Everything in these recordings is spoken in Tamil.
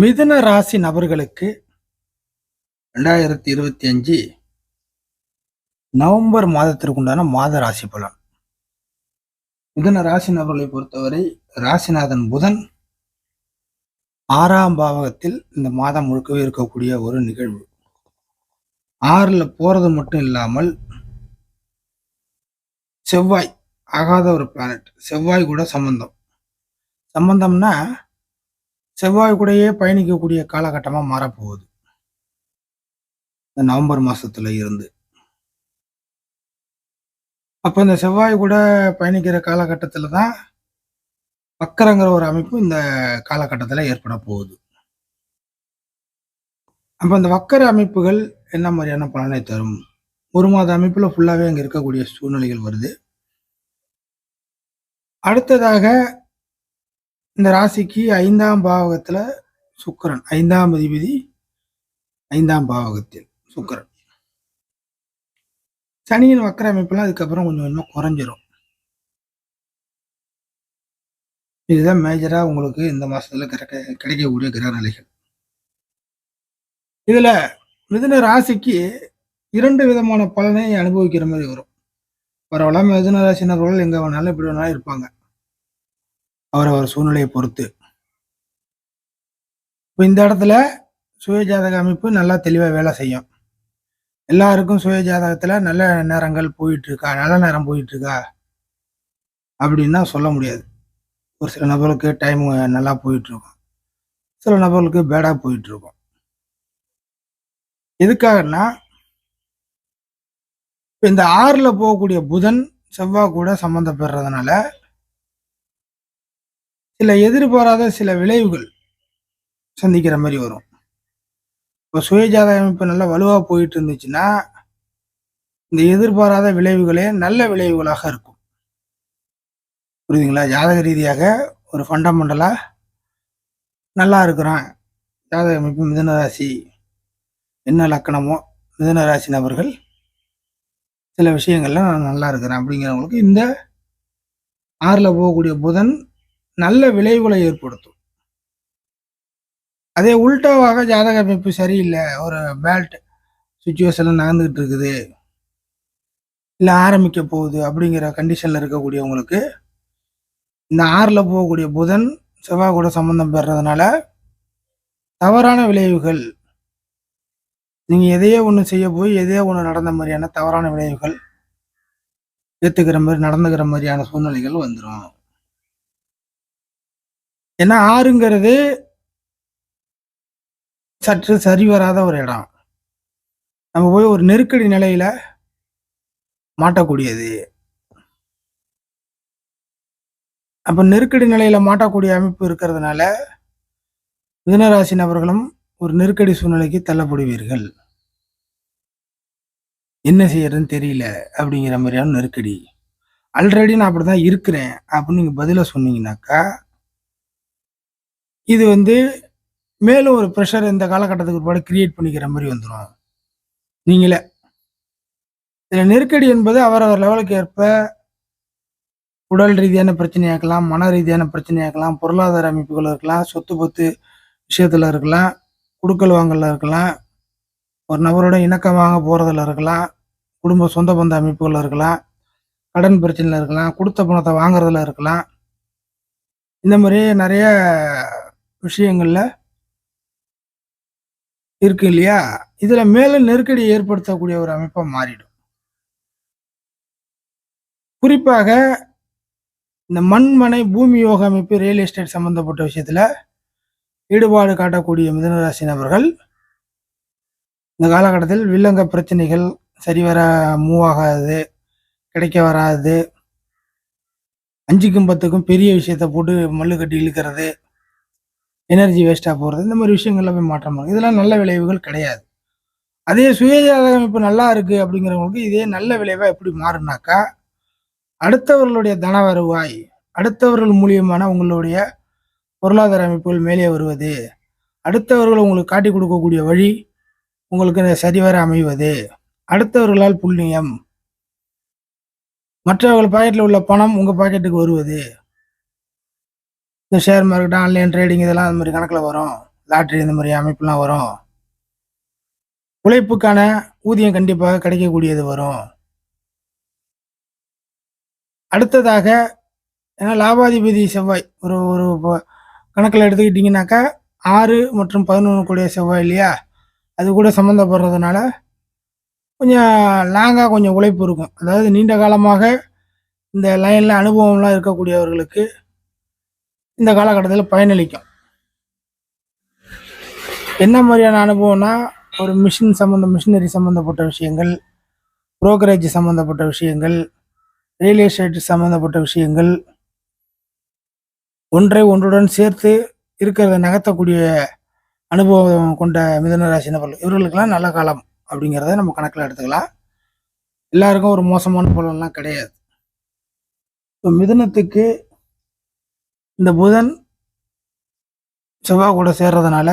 மிதுன ராசி நபர்களுக்கு ரெண்டாயிரத்தி இருபத்தி அஞ்சு நவம்பர் மாதத்திற்குண்டான மாத ராசி பலன். மிதுன ராசி நபர்களை பொறுத்தவரை ராசிநாதன் புதன் ஆறாம் பாவகத்தில் இந்த மாதம் முழுக்கவே இருக்கக்கூடிய ஒரு நிகழ்வு. ஆறுல போறது மட்டும் இல்லாமல் செவ்வாய் ஆகாத ஒரு பிளானட் செவ்வாய் கூட சம்பந்தம். சம்பந்தம்னா செவ்வாய் கூடயே பயணிக்கக்கூடிய காலகட்டமாக மாறப்போகுது. இந்த நவம்பர் மாதத்துல இருந்து. அப்போ இந்த செவ்வாய் கூட பயணிக்கிற காலகட்டத்தில் தான் வக்கரங்கிற ஒரு அமைப்பு இந்த காலகட்டத்தில் ஏற்பட போகுது. அப்போ இந்த வக்கர அமைப்புகள் என்ன மாதிரியான பலனை தரும்? ஒரு மாத அமைப்பில் ஃபுல்லாகவே அங்கே இருக்கக்கூடிய சூழ்நிலைகள் வருது. அடுத்ததாக இந்த ராசிக்கு ஐந்தாம் பாவகத்தில் சுக்கிரன். ஐந்தாம் அதிபதி ஐந்தாம் பாவகத்தில் சுக்கிரன். சனியின் வக்கர அமைப்பெல்லாம் அதுக்கப்புறம் கொஞ்சம் கொஞ்சமாக குறைஞ்சிரும். இதுதான் மேஜரா உங்களுக்கு இந்த மாசத்துல கிடைக்க கிடைக்கக்கூடிய கிரக நிலைகள் இதுல மிதுன ராசிக்கு இரண்டு விதமான பலனை அனுபவிக்கிற மாதிரி வரும். பரவாயில்ல மிதுன ராசினர்கள் எங்க வேணாலும் எப்படி வேணாலும் இருப்பாங்க. அவரவர் சூழ்நிலையை பொறுத்து. இப்போ இந்த இடத்துல சுயஜாதக அமைப்பு நல்லா தெளிவாக வேலை செய்யும். எல்லாருக்கும் சுயஜாதகத்தில் நல்ல நேரங்கள் போயிட்டு இருக்கா நல்ல நேரம் போயிட்டுருக்கா? அப்படின்னா சொல்ல முடியாது. ஒரு சில நபர்களுக்கு டைம் நல்லா போயிட்டுருக்கும். சில நபர்களுக்கு பேடாக போயிட்டுருக்கும். எதுக்காகன்னா இப்போ இந்த ஆறில் போகக்கூடிய புதன் செவ்வாய் கூட சம்மந்தப்படுறதுனால சில எதிர்பாராத சில விளைவுகள் சந்திக்கிற மாதிரி வரும். இப்போ சுயஜாத அமைப்பு நல்லா வலுவாக போயிட்டு இருந்துச்சுன்னா இந்த எதிர்பாராத விளைவுகளே நல்ல விளைவுகளாக இருக்கும். புரியுதுங்களா? ஜாதக ரீதியாக ஒரு ஃபண்டமெண்டலாக நல்லா இருக்கிறான். ஜாதக அமைப்பு மிதனராசி என்ன லக்கணமோ மிதனராசி நபர்கள் சில விஷயங்கள்லாம் நான் நல்லா இருக்கிறேன். அப்படிங்கிறவங்களுக்கு இந்த ஆறில் போகக்கூடிய புதன் நல்ல விளைவுகளை ஏற்படுத்தும். அதே உல்டாவாக ஜாதக அமைப்பு சரியில்லை ஒரு பேல்ட் சுச்சுவேஷன்ல நடந்துகிட்டு இருக்குது. இல்லை ஆரம்பிக்க போகுது அப்படிங்கிற கண்டிஷன்ல இருக்கக்கூடியவங்களுக்கு இந்த ஆறில் போகக்கூடிய புதன் செவ்வாய் கூட சம்மந்தம் பெறதுனால தவறான விளைவுகள் நீங்கள் எதையோ ஒன்று செய்ய போய் எதையோ ஒன்று நடந்த மாதிரியான தவறான விளைவுகள் ஏற்றுக்கிற மாதிரி நடந்துக்கிற மாதிரியான சூழ்நிலைகள் வந்துடும் ஏன்னா ஆறுங்கிறது சற்று சரி வராத ஒரு இடம். நம்ம போய் ஒரு நெருக்கடி நிலையில மாட்டக்கூடியது. அப்ப நெருக்கடி நிலையில மாட்டக்கூடிய அமைப்பு இருக்கிறதுனால மிதனராசி நபர்களும் ஒரு நெருக்கடி சூழ்நிலைக்கு தள்ளப்படுவீர்கள். என்ன செய்யறதுன்னு தெரியல அப்படிங்கிற மாதிரியான நெருக்கடி. ஆல்ரெடி நான் அப்படிதான் இருக்கிறேன் அப்படின்னு நீங்க பதில சொன்னீங்கன்னாக்கா இது வந்து மேலும் ஒரு ப்ரெஷர் இந்த காலகட்டத்துக்கு ஒருபாடு கிரியேட் பண்ணிக்கிற மாதிரி வந்துடும் நீங்களே. இதில் நெருக்கடி என்பது அவரவர் லெவலுக்கு ஏற்ப உடல் ரீதியான பிரச்சனையாக்கலாம் மன ரீதியான பிரச்சனையாக்கலாம் பொருளாதார அமைப்புகள் இருக்கலாம் சொத்து பத்து விஷயத்தில் இருக்கலாம் குடுக்கல் வாங்கல இருக்கலாம் ஒரு நபரோட இணக்கம் வாங்க இருக்கலாம் குடும்ப சொந்த பந்த அமைப்புகள் இருக்கலாம் கடன் பிரச்சனையில் இருக்கலாம் கொடுத்த பணத்தை வாங்குறதுல இருக்கலாம். இந்த மாதிரி நிறைய விஷயங்களில் இருக்கு இல்லையா? இதில் மேலும் நெருக்கடி ஏற்படுத்தக்கூடிய ஒரு அமைப்பாக மாறிடும். குறிப்பாக இந்த மண்மனை பூமி யோக அமைப்பு ரியல் எஸ்டேட் சம்பந்தப்பட்ட விஷயத்தில் ஈடுபாடு காட்டக்கூடிய மிதனராசி நபர்கள் இந்த காலகட்டத்தில் வில்லங்க பிரச்சனைகள் சரிவர மூவ் ஆகாது கிடைக்க வராது அஞ்சுக்கும் பத்துக்கும் பெரிய விஷயத்த போட்டு மல்லு கட்டி இழுக்கிறது எனர்ஜி வேஸ்ட்டாக போகிறது இந்த மாதிரி விஷயங்கள்ல போய் மாற்றம் வரும் இதெல்லாம் நல்ல விளைவுகள் கிடையாது. அதே சுயஜாதக அமைப்பு நல்லா இருக்கு அப்படிங்கிறவங்களுக்கு இதே நல்ல விளைவாக எப்படி மாறுனாக்கா அடுத்தவர்களுடைய தன வருவாய் அடுத்தவர்கள் மூலியமான உங்களுடைய பொருளாதார அமைப்புகள் மேலே வருவது அடுத்தவர்கள் உங்களுக்கு காட்டி கொடுக்கக்கூடிய வழி உங்களுக்கு சரிவர அமைவது அடுத்தவர்களால் புண்ணியம் மற்றவர்கள் பாக்கெட்டில் உள்ள பணம் உங்கள் பாக்கெட்டுக்கு வருவது இந்த ஷேர் மார்க்கெட் ஆன்லைன் ட்ரேடிங் இதெல்லாம் அந்த மாதிரி கணக்கில் வரும். லாட்ரி இந்த மாதிரி அமைப்புலாம் வரும். உழைப்புக்கான ஊதியம் கண்டிப்பாக கிடைக்கக்கூடியது வரும். அடுத்ததாக ஏன்னா லாபாதிபதி செவ்வாய் ஒரு ஒரு ப- கணக்கில் எடுத்துக்கிட்டிங்கனாக்கா ஆறு மற்றும் பதினொன்று கூடிய செவ்வாய் இல்லையா? அது கூட சம்மந்தப்படுறதுனால கொஞ்சம் லாங்காக கொஞ்சம் உழைப்பு இருக்கும். அதாவது நீண்ட காலமாக இந்த லைனில் அனுபவம்லாம் இருக்கக்கூடியவர்களுக்கு இந்த காலகட்டத்தில் பயனளிக்கும். என்ன மாதிரியான அனுபவம்னா ஒரு மிஷின் சம்மந்த மிஷினரி சம்மந்தப்பட்ட விஷயங்கள் புரோக்கரேஜ் சம்மந்தப்பட்ட விஷயங்கள் ரியல் எஸ்டேட் சம்மந்தப்பட்ட விஷயங்கள் ஒன்றை ஒன்றுடன் சேர்த்து இருக்கிறத நகர்த்தக்கூடிய அனுபவம் கொண்ட மிதன ராசி நபர்கள். இவர்களுக்கெல்லாம் நல்ல காலம் அப்படிங்கிறத நம்ம கணக்கில் எடுத்துக்கலாம். எல்லாருக்கும் ஒரு மோசமான பலன்லாம் கிடையாது. இப்போ மிதனத்துக்கு இந்த புதன் செவ்வாய் கூட சேர்றதுனால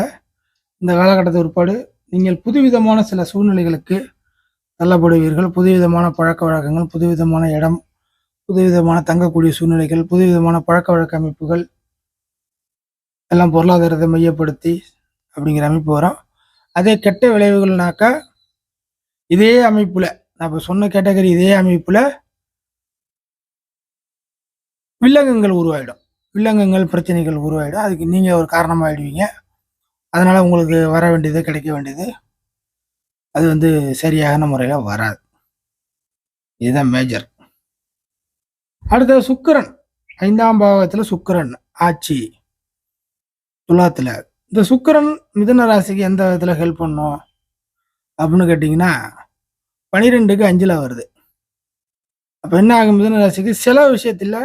இந்த காலகட்டத்தை பிற்பாடு நீங்கள் புதுவிதமான சில சூழ்நிலைகளுக்கு தள்ளப்படுவீர்கள். புதுவிதமான பழக்க வழக்கங்கள் புதுவிதமான இடம் புதுவிதமான தங்கக்கூடிய சூழ்நிலைகள் புதுவிதமான பழக்க வழக்க அமைப்புகள் எல்லாம் பொருளாதாரத்தை மையப்படுத்தி அப்படிங்கிற அமைப்பு வரும். அதே கெட்ட விளைவுகள்னாக்கா இதே அமைப்பில் நான் இப்போ சொன்ன கேட்டகரி இதே அமைப்பில் வில்லங்கங்கள் உருவாயிடும். வில்லங்கங்கள் பிரச்சனைகள் உருவாயிடும். அதுக்கு நீங்கள் ஒரு காரணமாகிடுவீங்க அதனால் உங்களுக்கு வர வேண்டியது கிடைக்க வேண்டியது அது வந்து சரியான முறையில் வராது. இதுதான் மேஜர் அடுத்தது சுக்கிரன். ஐந்தாம் பாகத்தில் சுக்கிரன் ஆட்சி. துலாத்தில். இந்த சுக்கிரன் மிதன ராசிக்கு எந்த விதத்தில் ஹெல்ப் பண்ணும்? அப்படின்னு கேட்டிங்கன்னா பனிரெண்டுக்கு அஞ்சில் வருது. அப்போ என்ன ஆகும்? மிதன ராசிக்கு சில விஷயத்தில்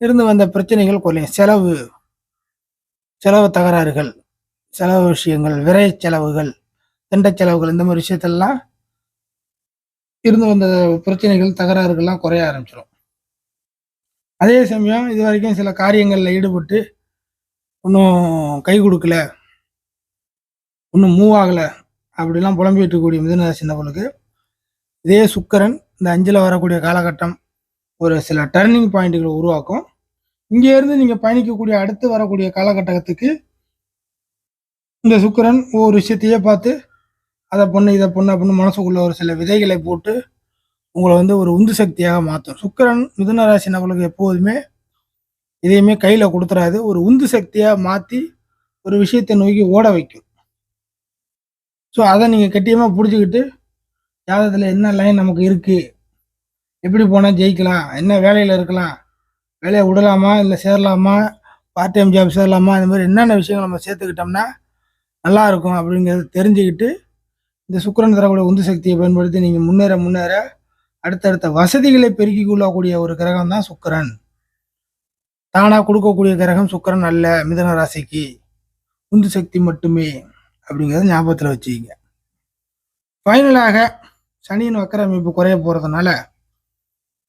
இருந்து வந்த பிரச்சனைகள் குறையும் செலவு செலவு தகராறுகள் செலவு விஷயங்கள் விரை செலவுகள் திண்ட செலவுகள் இந்த மாதிரி விஷயத்தெல்லாம் இருந்து வந்த பிரச்சனைகள் தகராறுகள்லாம் குறைய ஆரம்பிச்சிடும் அதே சமயம் இது வரைக்கும் சில காரியங்களில் ஈடுபட்டு ஒன்றும் கை கொடுக்கல ஒன்றும் மூவ் ஆகலை அப்படிலாம் புலம்பிட்டு இருக்கக்கூடிய மிதனராசி நபர்களுக்கு இதே சுக்கரன் இந்த அஞ்சில் வரக்கூடிய காலகட்டம் ஒரு சில டர்னிங் பாயிண்ட்டுகளை உருவாக்கும். இங்கே இருந்து நீங்கள் பயணிக்கக்கூடிய அடுத்து வரக்கூடிய காலகட்டத்துக்கு இந்த சுக்கரன் ஒவ்வொரு விஷயத்தையே பார்த்து அதை பண்ணு இதை பண்ணு அப்படின்னு மனசுக்குள்ள ஒரு சில விதைகளை போட்டு உங்களை வந்து ஒரு உந்து சக்தியாக மாற்றும் சுக்கிரன் மிதுன ராசி நபர்களுக்கு எப்போதுமே இதையுமே கையில் கொடுத்துறாது. ஒரு உந்து சக்தியாக மாற்றி ஒரு விஷயத்தை நோக்கி ஓட வைக்கும். ஸோ அதை நீங்கள் கட்டியமாக பிடிச்சிக்கிட்டு ஜாதகத்தில் என்ன லைன் நமக்கு இருக்குது எப்படி போனால் ஜெயிக்கலாம்? என்ன வேலையில் இருக்கலாம்? வேலையை விடலாமா? இல்லை சேரலாமா? பார்ட் டைம் ஜாப் சேரலாமா? இந்த மாதிரி என்னென்ன விஷயங்கள் நம்ம சேர்த்துக்கிட்டோம்னா நல்லா இருக்கும் அப்படிங்கிறத தெரிஞ்சுக்கிட்டு இந்த சுக்கரன் தரக்கூடிய உந்து சக்தியை பயன்படுத்தி நீங்கள் முன்னேற முன்னேற அடுத்தடுத்த வசதிகளை பெருக்கி கொள்ளக்கூடிய ஒரு கிரகம் தான் சுக்கரன். தானாக கொடுக்கக்கூடிய கிரகம் சுக்கரன் அல்ல மிதன ராசிக்கு. உந்து சக்தி மட்டுமே அப்படிங்கிறத ஞாபகத்தில் வச்சுக்கிங்க. ஃபைனலாக சனியின் வக்கர அமைப்பு குறைய போகிறதுனால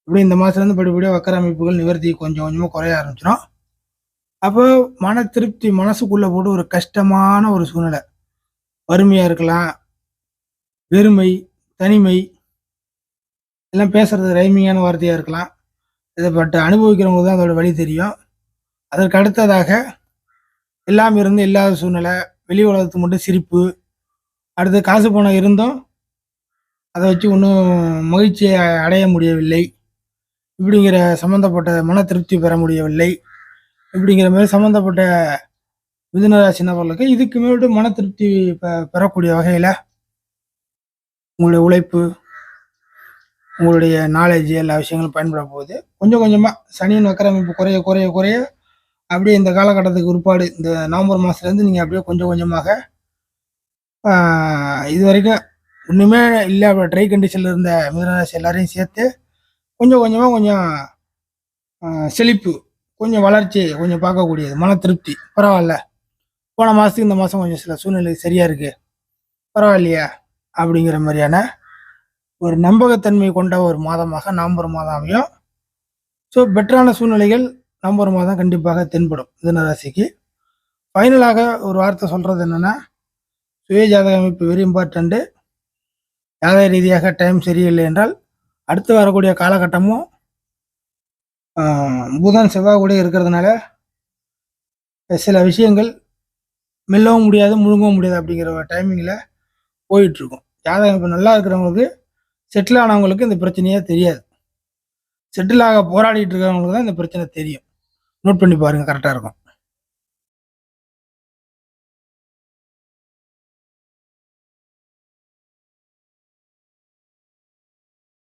இப்படி இந்த மாதத்துலேருந்து படிப்படியாக வக்கர அமைப்புகள் நிவர்த்தி கொஞ்சம் கொஞ்சமாக குறைய ஆரம்பிச்சிடும் அப்போ மன திருப்தி மனசுக்குள்ளே போட்டு ஒரு கஷ்டமான ஒரு சூழ்நிலை. வறுமையாக இருக்கலாம் வெறுமை தனிமை எல்லாம் பேசுறது ரைமிங்கான வார்த்தையாக இருக்கலாம். இதை பட் அனுபவிக்கிறவங்களுக்கு தான் அதோட வழி தெரியும். அதற்கு அடுத்ததாக எல்லாம் இருந்து இல்லாத சூழ்நிலை வெளி உலகத்துக்கு மட்டும் சிரிப்பு அடுத்து காசு பணம் இருந்தும் அதை வச்சு ஒன்றும் மகிழ்ச்சியை அடைய முடியவில்லை. இப்படிங்கிற சம்மந்தப்பட்ட மன திருப்தி பெற முடியவில்லை. இப்படிங்கிற மாதிரி சம்மந்தப்பட்ட மிதுனராசி நபர்களுக்கு இதுக்கு மேலும் மன திருப்தி பெ- பெறக்கூடிய வகையில் உங்களுடைய உழைப்பு உங்களுடைய நாலேஜ் எல்லா விஷயங்களும் பயன்பட போகுது. கொஞ்சம் கொஞ்சமாக சனியின் வக்கரமைப்பு குறைய குறைய குறைய அப்படியே இந்த காலகட்டத்துக்கு உட்பாடு இந்த நவம்பர் மாதத்துலேருந்து நீங்கள் அப்படியே கொஞ்சம் கொஞ்சமாக இது வரைக்கும் ஒன்றுமே இல்லை ட்ரை கண்டிஷனில் இருந்த மிதனராசி எல்லாரையும் சேர்த்து கொஞ்சம் கொஞ்சமாக கொஞ்சம் செழிப்பு கொஞ்சம் வளர்ச்சி கொஞ்சம் பார்க்கக்கூடியது. மன திருப்தி. பரவாயில்ல. போன மாதத்துக்கு இந்த மாதம் கொஞ்சம் சில சூழ்நிலை சரியாக இருக்குது பரவாயில்லையா அப்படிங்கிற மாதிரியான ஒரு நம்பகத்தன்மை கொண்ட ஒரு மாதமாக நவம்பர் மாதம் அமையும். ஸோ பெட்டரான சூழ்நிலைகள் நவம்பர் மாதம் கண்டிப்பாக தென்படும். மிதுன ஃபைனலாக ஒரு வார்த்தை சொல்கிறது என்னென்னா சுய ஜாதக அமைப்பு வெரி இம்பார்ட்டண்ட்டு ஜாதக ரீதியாக டைம் சரியில்லை என்றால் அடுத்து வரக்கூடிய காலகட்டமும் புதன் செவ்வாய் கூட இருக்கிறதுனால சில விஷயங்கள் மெல்லவும் முடியாது முழுங்கவும் முடியாது அப்படிங்கிற டைமிங்கில் போயிட்டுருக்கும். ஜாதகம் இப்போ நல்லா இருக்கிறவங்களுக்கு செட்டில் ஆனவங்களுக்கு இந்த பிரச்சனையே தெரியாது. செட்டில் ஆக போராடிட்டு இருக்கிறவங்களுக்கு தான் இந்த பிரச்சனை தெரியும். நோட் பண்ணி பாருங்கள் கரெக்டாக இருக்கும்.